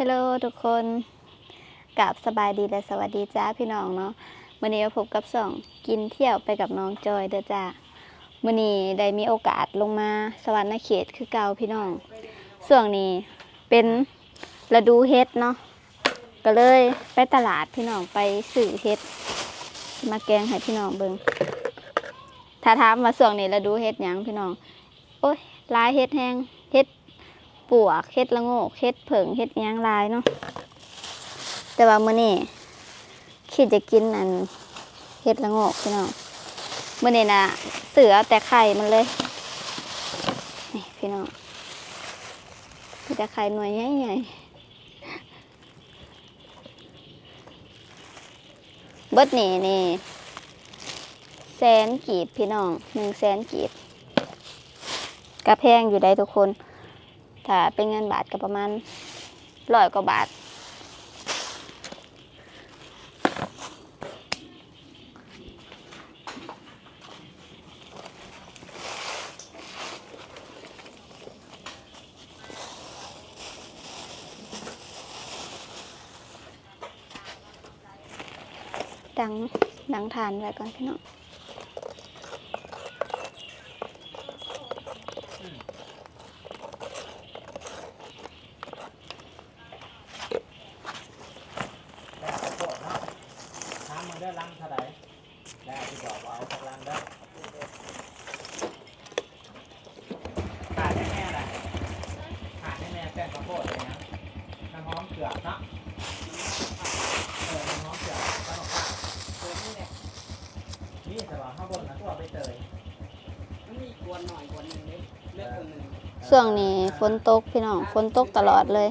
ฮลโหลทุกคนกับสบายดีและสวัสดีจ้าพี่น้องเนาะวันนี้พบกับสองกินเที่ยวไปกับน้องจอยเด้อจ้าวันนี้ได้มีโอกาสลงมาสวรรค์เขตคือเก่าพี่น้องส่วงนี้เป็นฤดูเฮ็ดเนาะก็เลยไปตลาดพี่น้องไปซื้อเฮ็ด มาแกงให้พี่น้องเบิงถ้าถามมาส่วงนี้ฤดูเฮ็ดหยังพี่น้องโอ้ยลายเฮ็ดแห้ง ปวกเฮ็ดละโงกเฮ็ดเผิงเฮ็ดยังลายเนาะแต่ว่ามื้อนี้คิดจะกินอันเฮ็ดละโงกพี่น้องมื้อนี้นะเสือแต่ไข่มันเลยนี่พี่น้องมีแต่ไข่หน่วยใหญ่ๆเบิดนี่นี่แสนกีบพี่น้องหนึ่งแสนกีบกระแพงอยู่ได้ทุกคน ถ้าเป็นเงินบาทก็ประมาณร้อยกว่าบาท ดังดังทานไว้ก่อนพี่น้อง แต่ขอโทษเนาะถามมันได้ลังเท่าไหร่แล้วที่บอกว่าเอาสักลังได้อขาดแน่ๆแหละขาดแน่ๆแป้งข้าวโพดเลยนะน้ำหอมเกลือเนาะเออน้ำหอมเกลือแล้วก็ข้าวเกลือนี่เนี่ยนี่แต่ว่าข้าวบนนะตัวใบเตย มันมีกวนหน่อยกวนหนึ่งนิดเลือกคนหนึ่ง ช่วงนี้ฝนตกพี่น้องฝนตกตลอดเลย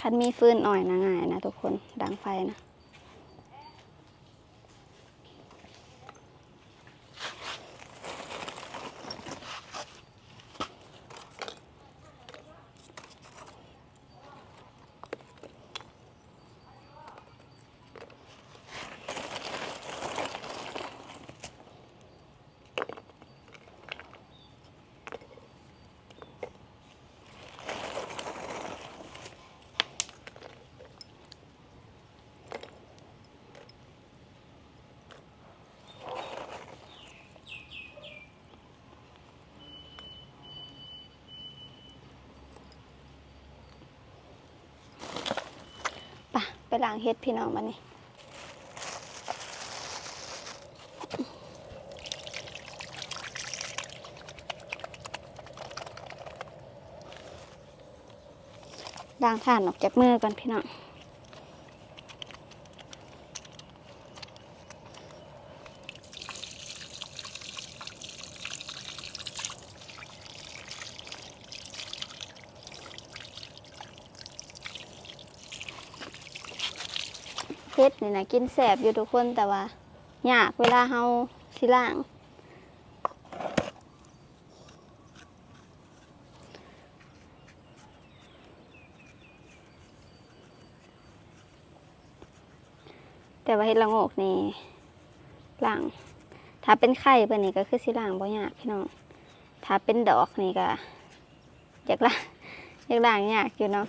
ขันมีฟืนหน่อยนะง่ายนะทุกคนดังไฟนะ ล้างเฮ็ดพี่น้องมานี่ล้างถ่านออกจากมือก่อนพี่น้อง เฮ็ดนี่นะกินแสบอยู่ทุกคนแต่ว่ายากเวลาเฮาสิล้าง แต่ว่าเฮ็ดละโงกนี่ล้าง ถ้าเป็นไข่เพิ่นนี่ก็คือสิล้างบ่ยากพี่น้องถ้าเป็นดอกนี่ก็อยากล้างอยากล้างยากอยู่เนาะ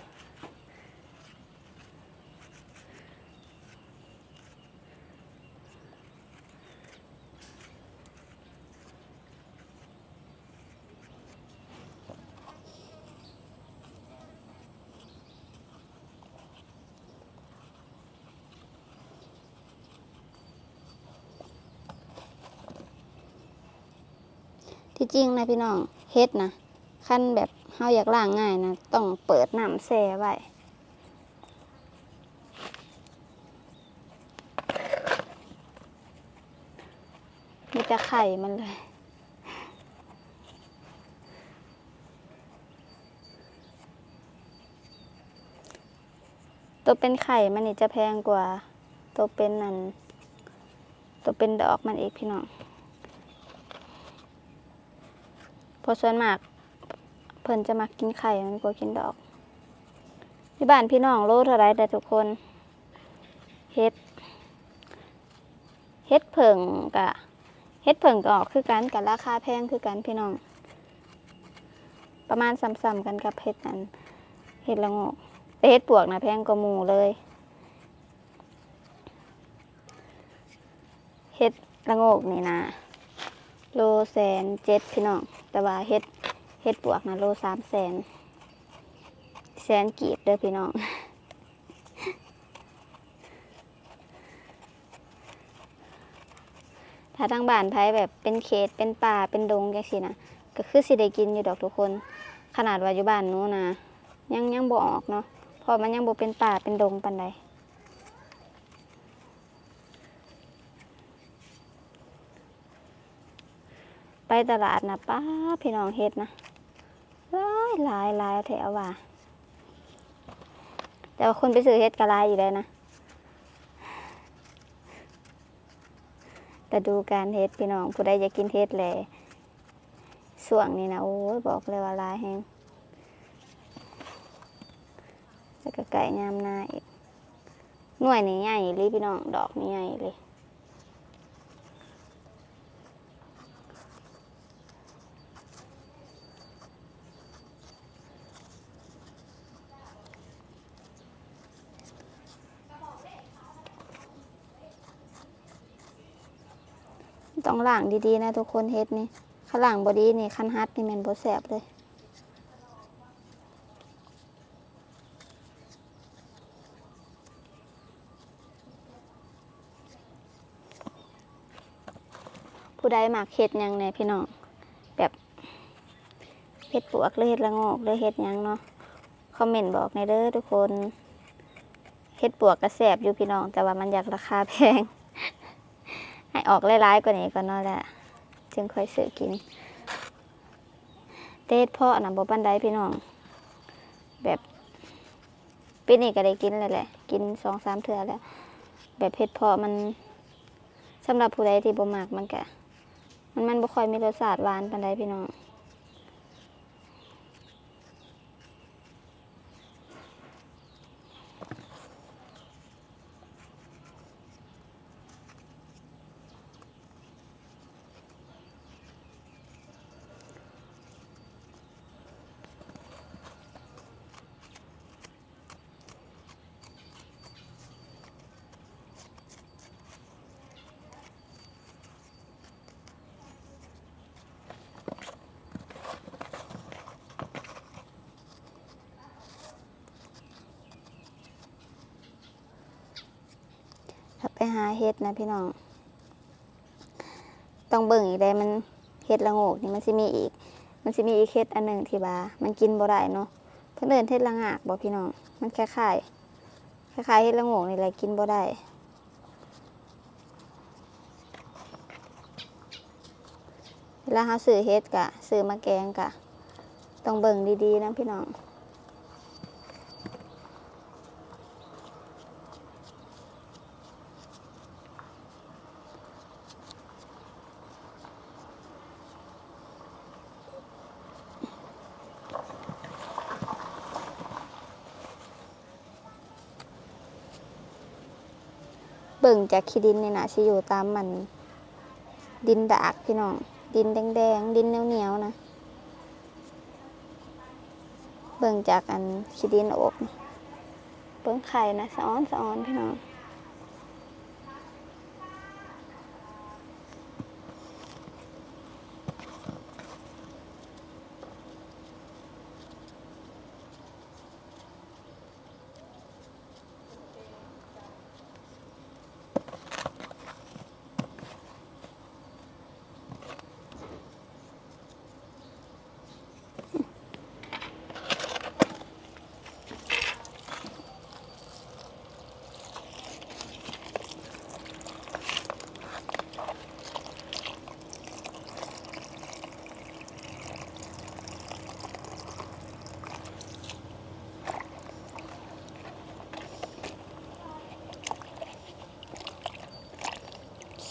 ที่จริงนะพี่น้องเฮ็ดนะขั้นแบบเฮาอยากล้างง่ายนะต้องเปิดน้ำแช่ไว้มีแต่ไข่มันเลย ตัวเป็นไข่มันนี่จะแพงกว่า ตัวเป็นนันตัวเป็นดอกมันอีกพี่น้อง เพราะส่วนมากเพิ่นจะมักกินไข่มันกว่ากินดอกที่บ้านพี่น้องโลเท่าไรแต่ทุกคนเฮ็ดเฮ็ดเผิงกะเฮ็ดเผิงก็ออกคือกันกับราคาแพงคือกันพี่น้อง ประมาณซ้ำๆกันกับเฮ็ดนั้นเฮ็ดละโงกแต่เฮ็ดปวกนะแพงกว่าหมูเลยเฮ็ดละโงกนี่นะ โลแสนเจ็ดพี่น้อง แต่ว่าเฮ็ดเฮ็ดปวกนะโลสามแสนแสนกีบเด้อพี่น้องถ้าทางบ้านไผแบบเป็นเขตเป็นป่าเป็นดงจังซี่นะก็คือสิได้กินอยู่ดอกทุกคน ขนาดว่าอยู่บ้านนู้นนะยังยังบ่ออกเนาะเพราะมันยังบ่เป็นป่าเป็นดงปานใด ไปตลาดนะป้าพี่น้องเฮ็ดนะหลายหลายหลายแถวว่าแต่ว่าคนไปซื้อเฮ็ดก็ลายอยู่เลยนะแต่ดูการเฮ็ดพี่น้องผู้ใดอยากกินเฮ็ดแหละส่วงนี้นะโอ้ยบอกเลยว่าลายแฮงแล้วก็ไก่ยามนาอีกหน่วยนี่ใหญ่เลยพี่น้องดอกนี่ใหญ่เลย ต้องล้างดีๆนะทุกคนเฮ็ดนี่ข้างล่างบอดีนี่คันฮัดนี่มันบ่แสบเลยผู้ใดหมักเฮ็ดยังแหน่พี่น้องแบบเฮ็ดปวกหรือเฮ็ดละโงกหรือเฮ็ดยังเนาะคอมเมนต์บอกในเด้อทุกคนเฮ็ดปวกก็แสบอยู่พี่น้อง แต่ว่ามันอยากราคาแพง ให้ออกหลายๆกว่านี้ก่อนเนาะแหละจึงค่อยซื้อกิน เตดเพาะน่ะบ่ปานไดพี่น้อง แบบปีนี้ก็ได้กินเลยแหละ กิน2-3เทื่อแล้ว แบบเฮ็ดเพาะมันสำหรับผู้ใดที่บ่มากมันก็มันมันบ่ค่อยมีรสชาติหวานปานใดพี่น้อง ไปหาเห็ดนะพี่น้อง ต้องเบิ่งอีกได้มันเห็ดละโงกนี่มันสิมีอีก มันสิมีอีกเห็ดอันหนึ่งที่ว่ามันกินบ่ได้เนาะเพิ่นเอิ้นเห็ดละงากบ่พี่น้อง มันคล้ายๆคล้ายๆเห็ดละโงกนี่แหละกินบ่ได้เวลาเฮาซื้อเห็ดกะซื้อมาแกงกะ ต้องเบิ่งดีๆนะพี่น้อง บิ่งจากขี้ดินนี่นะสิอยู่ตามมัน ดินดากพี่น้อง ดินแดงๆ ดินเหนียวๆนะ เบิ่งจากอันขี้ดินอบ เบิ่งไข่นะสะอ้อนสะอ้อนพี่น้อง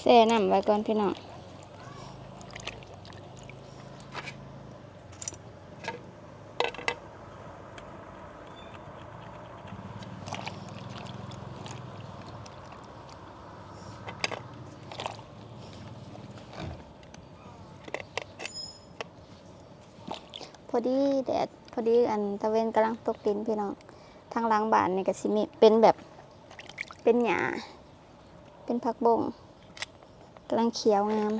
เช่น้ำไว้ก่อนพี่น้องพอดีแดดพอดีอันตะเวนกำลังตกดินพี่น้องทางล้างบ้านนี่ก็สิมีเป็นแบบเป็นหยาเป็นผักบง กำลังเขียวงาม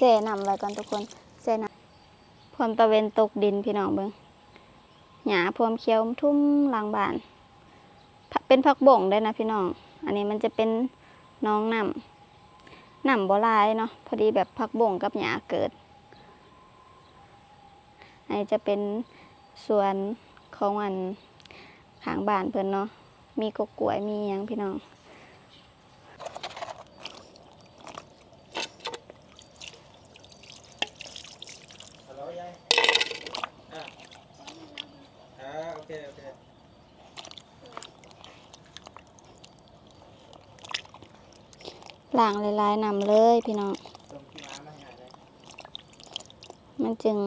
แช่น้ำไว้ก่อนทุกคนแช่น้ำพรมตะเวนตกดินพี่น้องเบิงหญ้าพรมเขียวทุ่มหลังบ้าน เป็นผักบ่งได้นะพี่น้อง อันนี้มันจะเป็นน้องน้ำน้ำบ่หลายเนาะพอดีแบบผักบ่งกับหญ้าเกิด อันนี้จะเป็นสวนของอันขางบ้านเพิ่นเนาะมีกกกล้วยมีหยังพี่น้อง ฮัลโหลยายอะอ่าโอเค โอเค ล้างลายๆนำเลยพี่น้อง มันจึง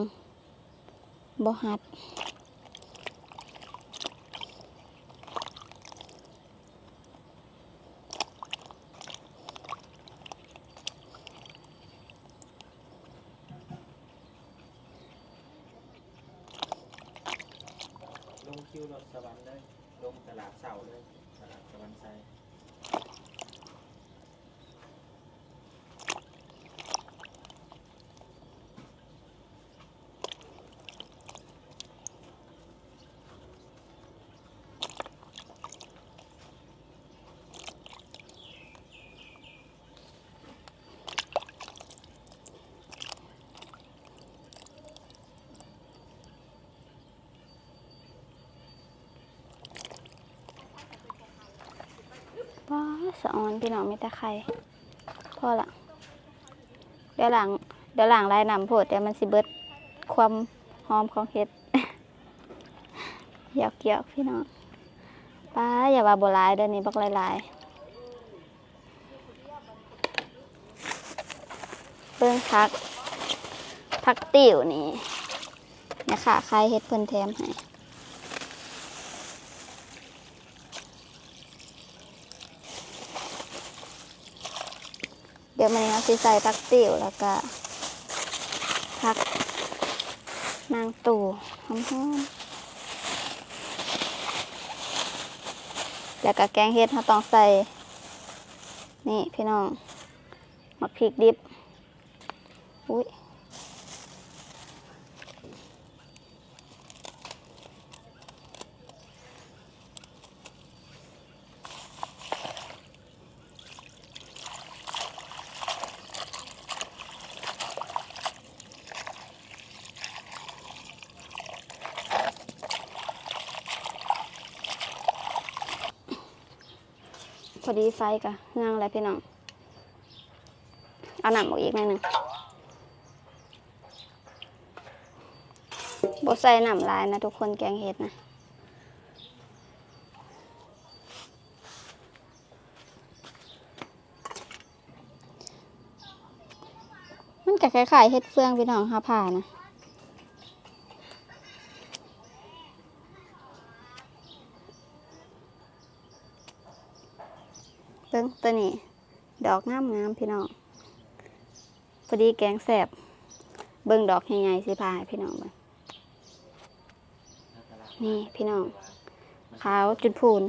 บหัดลงคิวรถสวรรค์เลย ลงตลาดเสาเลย ตลาดสวรรค์ไซ ว้าสะออนพี่น้องมีแต่ไข่พอละเดี๋ยวหลังเดี๋ยวหลังลายนำโพดเดี๋ยวมันสิเบิดความหอมของเห็ดหยอกหยอกพี่น้องป้าอย่าว่าโบลายเดี๋ยวนี้บักหลายๆเบิ่งพักพักติ๋วนี่เนี่ยค่ะใครเฮ็ดเพิ่นแถมให้ ดี๋ยวมันนี้เราสิใส่ผักติ๋วแล้วก็ผักนางตู่หอมๆแล้วก็แกงเฮ็ดเราต้องใส่ นี่พี่น้องมักพริกดิบอุ้ย พอดีไฟกะเงางแล้วพี่น้องเอาหนังออกอีกหน่อยหนึ่งบใส่หนำลายนะทุกคนแกงเห็ดนะมันจะคล้ายๆเห็ดเฟืองพี่น้องห้าผ่านะ เบิ้งตัวนี้ ดอกงามงามๆพี่น้องพอดีแกงแสบเบิ้งดอกใหญ่ๆสิพายพี่น้องเบิ่งนี่พี่น้องขาวจุดพูน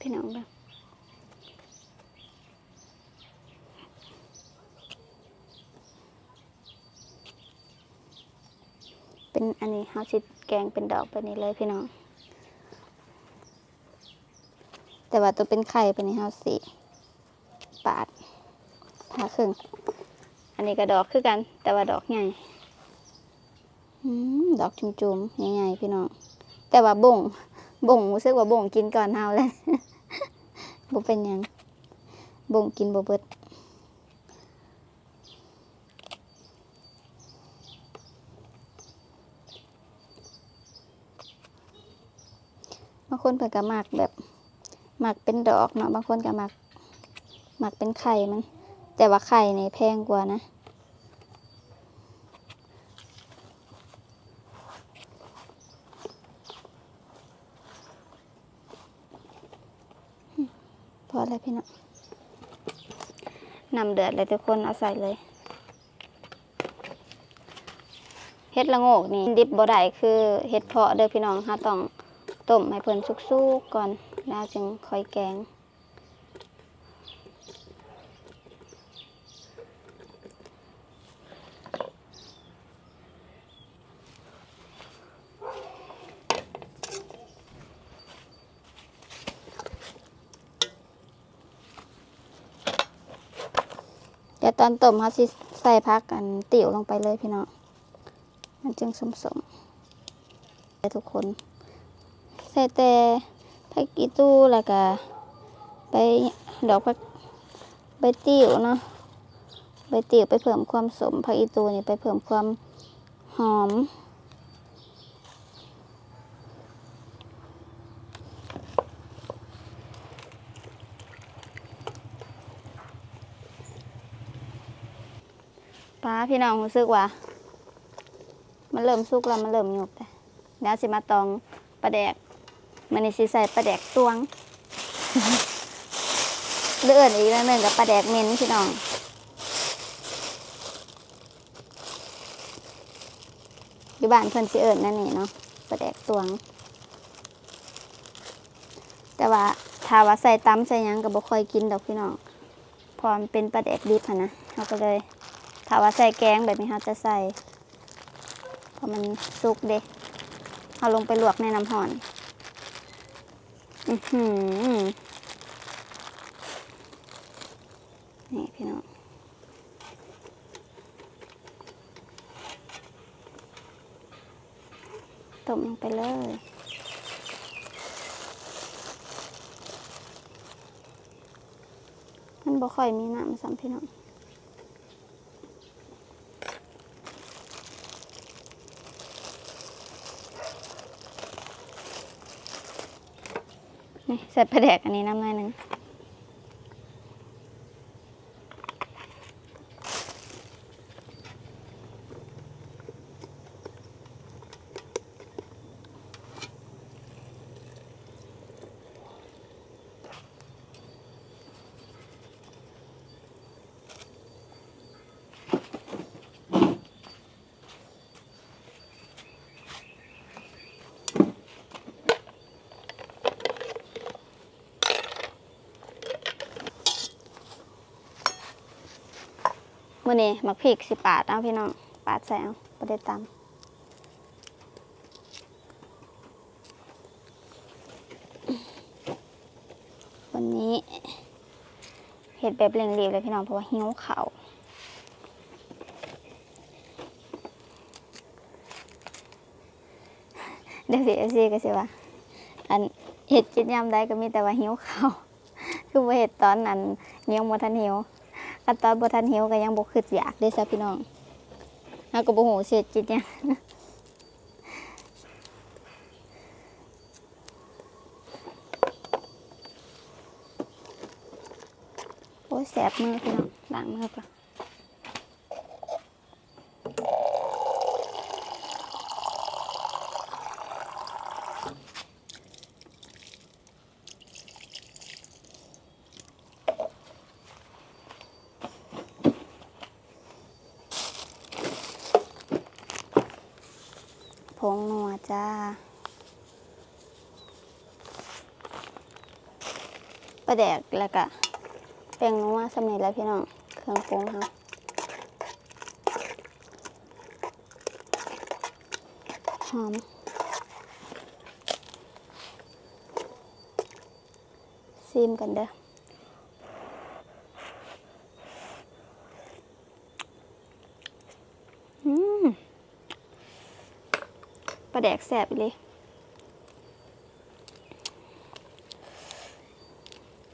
พี่น้องบ้างเป็นอันนี้เฮาสิแกงเป็นดอกไปนี้เลยพี่น้อง แต่ว่าตัวเป็นไข่ไปนี้เฮาสิปาดผ่าครึ่ง อันนี้ก็ดอกคือกัน แต่ว่าดอกใหญ่ดอกจุ่มๆใหญ่ๆพี่น้อง แต่ว่าบ่ง บ่งรู้สึกว่าบ่งกินก่อนเฮาเลยบ่เป็นยังบ่งกินบ่เบิดบางคนเพิ่นก็มักแบบมักเป็นดอกเนาะบางคนก็มักมักเป็นไข่มัน แต่ว่าไข่นี่แพงกว่านะ พอแล้วพี่น้องนำเดือดเลยทุกคนเอาใส่เลยเฮ็ดละโงกนี่ดิบบ่ได้คือเฮ็ดเพาะเด้อพี่น้องเราต้องต้มให้เพิ่นสุกๆก่อนแล้วจึงค่อยแกง เดี๋ยวตอนต้มเขาสิใส่พักกันติ๋วลงไปเลยพี่น้องมันจึงสมสมทุกคน ใส่แต่พักอีตู้แล้วก็ไปดอกพักใบติ๋วเนาะใบติ๋วไปเพิ่มความสมพักอีตู้นี่ไปเพิ่มความหอม พี่น้องรู้สึกว่า มันเริ่มสุกแล้วมันเริ่มหยกแต่แล้วสิมาตองปลาแดกมันนี่สิใส่ปลาแดกตวงเลื่อนอีกแล้วหนึ่งกับปลาแดกเม็นพี่น้องอยู่บ้านเพิ่นสิเอิญนั่นนี่เนาะปลาแดกตวง แต่ว่าถ้าว่าใส่ตำใส่ยังก็บ่ค่อยกินดอกพี่น้องเพอมเป็นปลาแดกดิบนนะเราก็เลย ถ้าว่าใส่แกงแบบนี้เราจะใส่เพราะมันสุกเด็เอาลงไปลวกในน้ำห่อน อือหือ นี่พี่น้องต้มลงไปเลยมันบ่ค่อยมีน้ำซ้ำพี่น้อง นี่ใส่ปลาแดกอันนี้น้ำหน่อยหนึ่ง อนี้มักพริกสิปาดเอาพี่น้องปาดใส่เอาประเด็ดตำวันนี้เห็ดแบบเร่งรีบเลยพี่น้องเพราะว่าหิวเขาเดี๋ยวสิเอซีก็สิว่า อันเห็ดกินยามใดก็มีแต่ว่าหิวเขาคือว่าเห็ดตอนนั้นยังบ่ทันหิว คันตอนบ่ทันหิวก็ยังบ่คิดอยากเด้ซะพี่น้องเฮาก็บ่ฮู้สิกินหยังโอ้แสบมือพี่น้องล้างมือก่อน งนัวจ้าปลาแดกแล้วก็แป้งนัวสำเร็จแล้วพี่น้องเครื่องปรุงครับหอมซิมกันเด้อมปลา แดกแสบเลย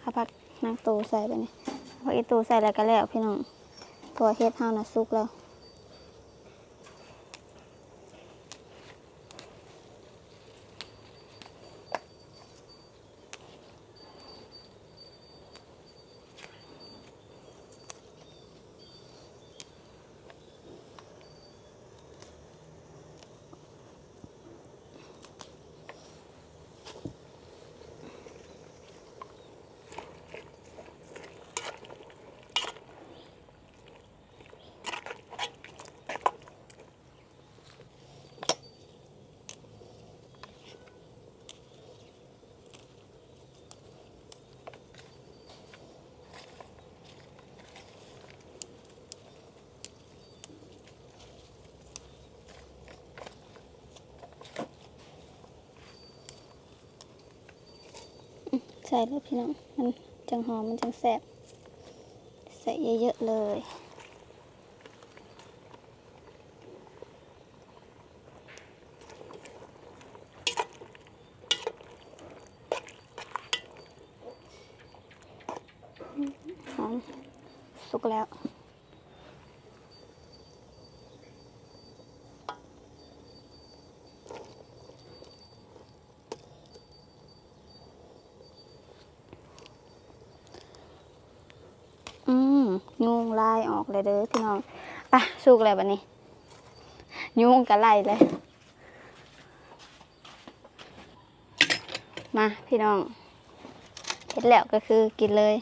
เอาผักนางตูใส่ไปนี่เอาผักอีตูใส่แล้วก็แล้วพี่น้อง ตัวเฮ็ดเฮานะสุกแล้ว ใส่เลยพี่น้อง มันจังหอมมันจังแสบใส่เยอะๆเลยหอมสุกแล้ว อืมยุงไล่ออก เลยเด้อพี่น้องไปะสุกแล้วบัดนี้ยุ่งก็ไล่เลย มาพี่น้องเห็ดแล้วก็คือกินเลย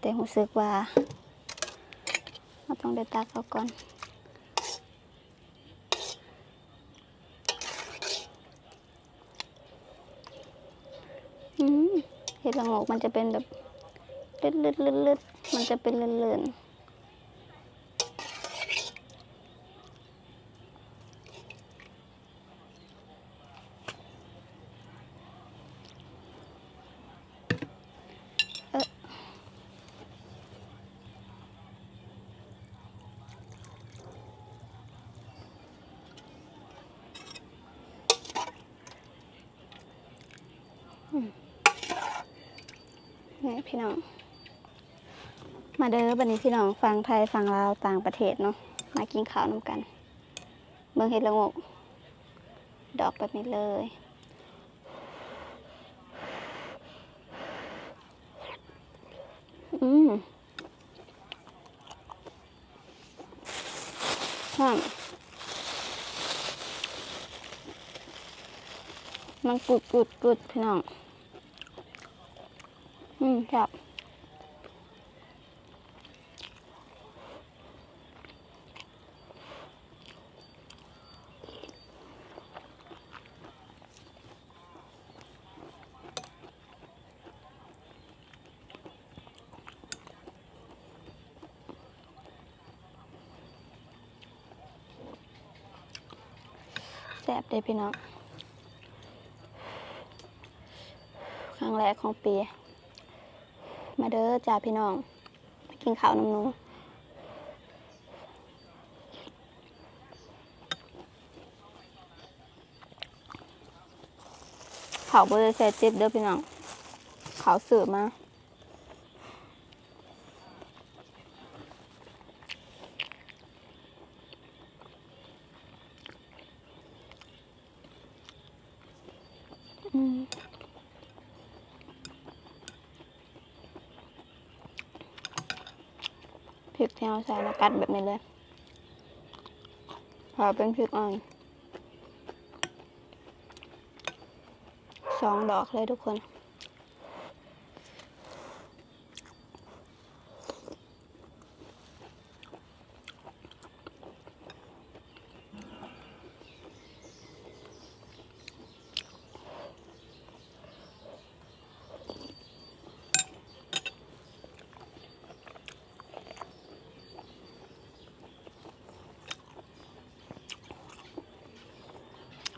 แต่รู้สึกว่าเราต้องได้ตักเอาก่อนอืมเห็ดละโงกมันจะเป็นแบบลืดลืดลืดลืด มันจะเป็นเลื่อนๆ มาเด้อบันนี้พี่น้องฟังไทยฟังลาวต่างประเทศเนาะมากินข้าวน้ำกัน เมืองเห็ดละงก ดอกแบบนี้เลย อืมหอมมันกุดกุดกุดพี่น้อง อืมครับ เด้พี่น้องครั้งแรกของปี มาเด้อจ้าพี่น้องมากินข้าวน้ำนูข้าวบริเซติบเด้อพี่น้องข้าวสืบมา อืมพริกที่เรา ใส่นะกัดแบบนี้เลยพอเป็นพริกอ่อนสองดอกเลยทุกคน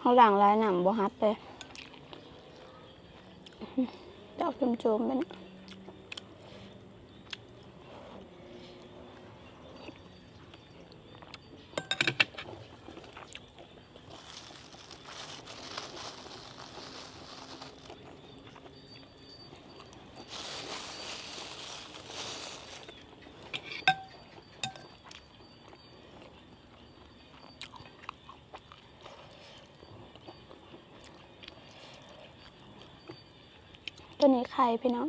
เขาหลังร้ายหนังบ่ฮัดเลยดอกจุ่มๆไปนะ ตัวนี้ไข่พี่น้อง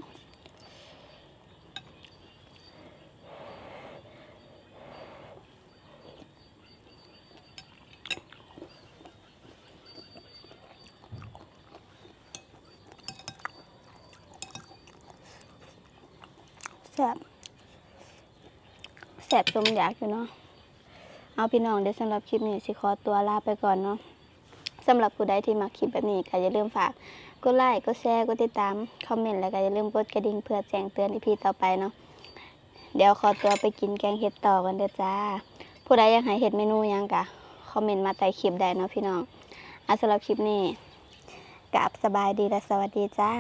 แสบแสบจมอยากอยู่เนาะเอาพี่น้องเดี๋ยวสำหรับคลิปนี้สิขอตัวลาไปก่อนเนาะสำหรับผู้ใดที่มาคลิปแบบนี้ก็อย่าลืมฝาก กดไลค์กดแชร์กดติดตาม คอมเมนต์แล้วก็อย่าลืมกดกระดิ่งเพื่อแจ้งเตือนอีพีต่อไปเนาะเดี๋ยวขอตัวไปกินแกงเห็ดต่อกันเด้อจ้า ผู้ใดอยากให้เห็ดเมนูยังกะคอมเมนต์มาใต้คลิปได้เนาะพี่น้องอาสำหรับคลิปนี้กับสบายดีและสวัสดีจ้า